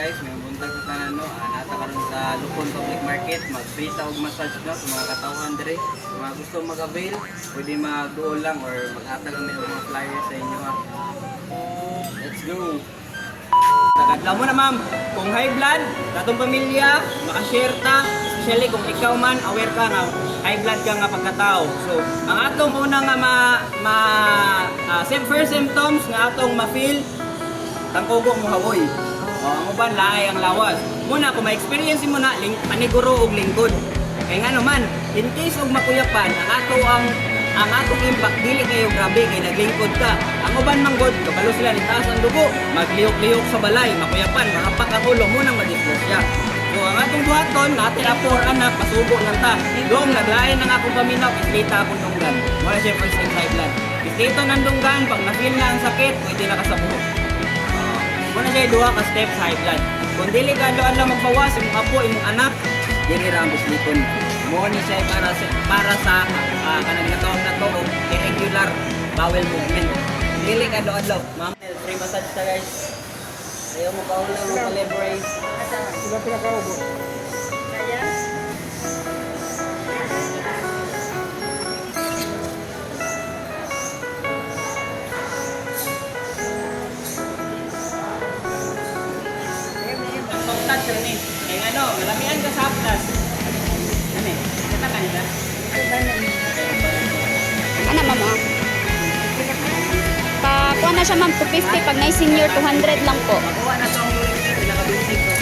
guys, may buntag sa tanan no. Ah, Nata karon sa Lupon Public Market, mag-free sa massage no sa mga katawhan diri. Kung mga gusto mag-avail, pwede mag-duol lang or maghatag kami og mga flyers sa inyo ha. Let's go. Tagadlaw mo na ma'am, kung high blood, katong pamilya, makashare ta, especially kung ikaw man aware ka na high blood ka nga pagkatao. So, ang atong una nga ma, ma uh, first symptoms nga atong ma-feel, tangkogo mo hawoy. O, ang uban laay ang lawas. Muna, kung ma-experience mo na, ling, paniguro og lingkod. Kaya nga naman, in case og makuyapan, ang ato ang ang atong impact dili kayo grabe kay naglingkod ka. Ang uban man god, kabalo sila ni taas ang dugo, magliyok-liyok sa balay, makuyapan, mahapak ang ulo mo nang madisgrasya. So ang atong buhaton, natin ang four anak, pasugo lang ta. Doong naglain ng akong paminaw, islita akong dunggan. Wala siya first time high blood. Islita ng dunggan, pag na-feel na ang sakit, pwede na ka sa buhok. Muna siya duha ka steps high blood. Kung dili ka doon lang magbawas, imong apo, imong anak, dili ra ang bislikon. Mo ni siya para sa para sa uh, kanang ginatawag na to irregular bowel movement. Dili ka doon lang. Ma'am, free massage ta guys. Ayaw mo kaulang mo calibrate. Sila pinakaubo. Kaya malamihan ka sa aplas. Ano eh, kita ka nila. Ano ma'am ah? Pa, kuha na siya ma'am, 250 pag na senior 200 lang po. Makuha na itong lurik pinaka-basic ko.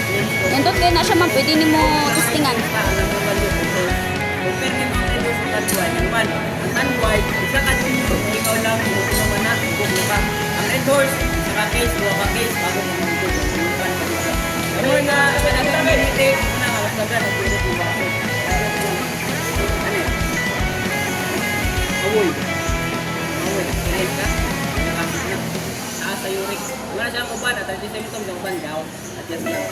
Nandot kayo na siya ma'am, pwede ni mo testingan. Compare ni mga redo sa tanduay. Naman, ang tanduay, isa ka din kung ikaw lang, kung ikaw man na, kung ka. Ang isa ka case, bago mo mag-good. Ano na, Awoy. Awoy, experience ka? Na. Taas sa uric. Wala na siyang uban, at ang symptom ng uban daw. At yes lang.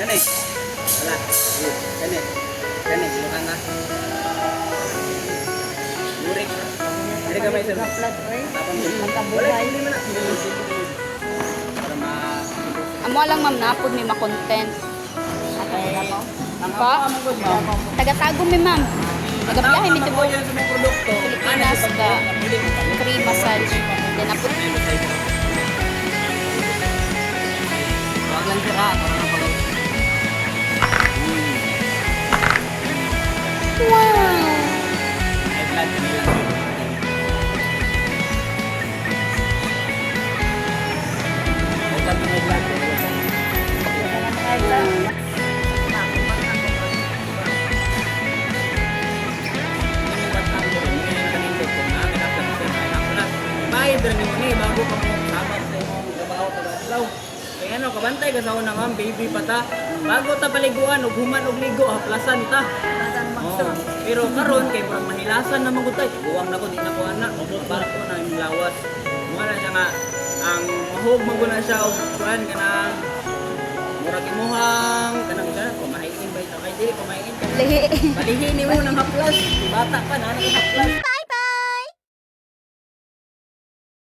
Silukan na. Uric. Hindi ka may sir. Tapang din. Wala, hindi na. Para ma... Amo lang ma'am, napod may ma-content. Ma'am? Taga-tago mi ma'am. Taga-biyahe mi tibo. Pilipinas ka. Free massage. Then napod. Wag lang sira. Wow! Trabaho pag-adlaw. Kaya ano, kabantay ka una ma'am, baby pa ta. Bago ta paliguan ug human og ligo, haplasan ta. Oo. Pero karon kay murag mahilasan na magutay. Buwang na ko di na ko ana. Para ko na yung lawas. Mo na siya nga ang mahog man ko na siya og kuan kanang murag imuhang kanang kanang kumain ba ito kay dili kumain ka. Lihi. Balihin mo ng haplas. Bata pa na nang haplas.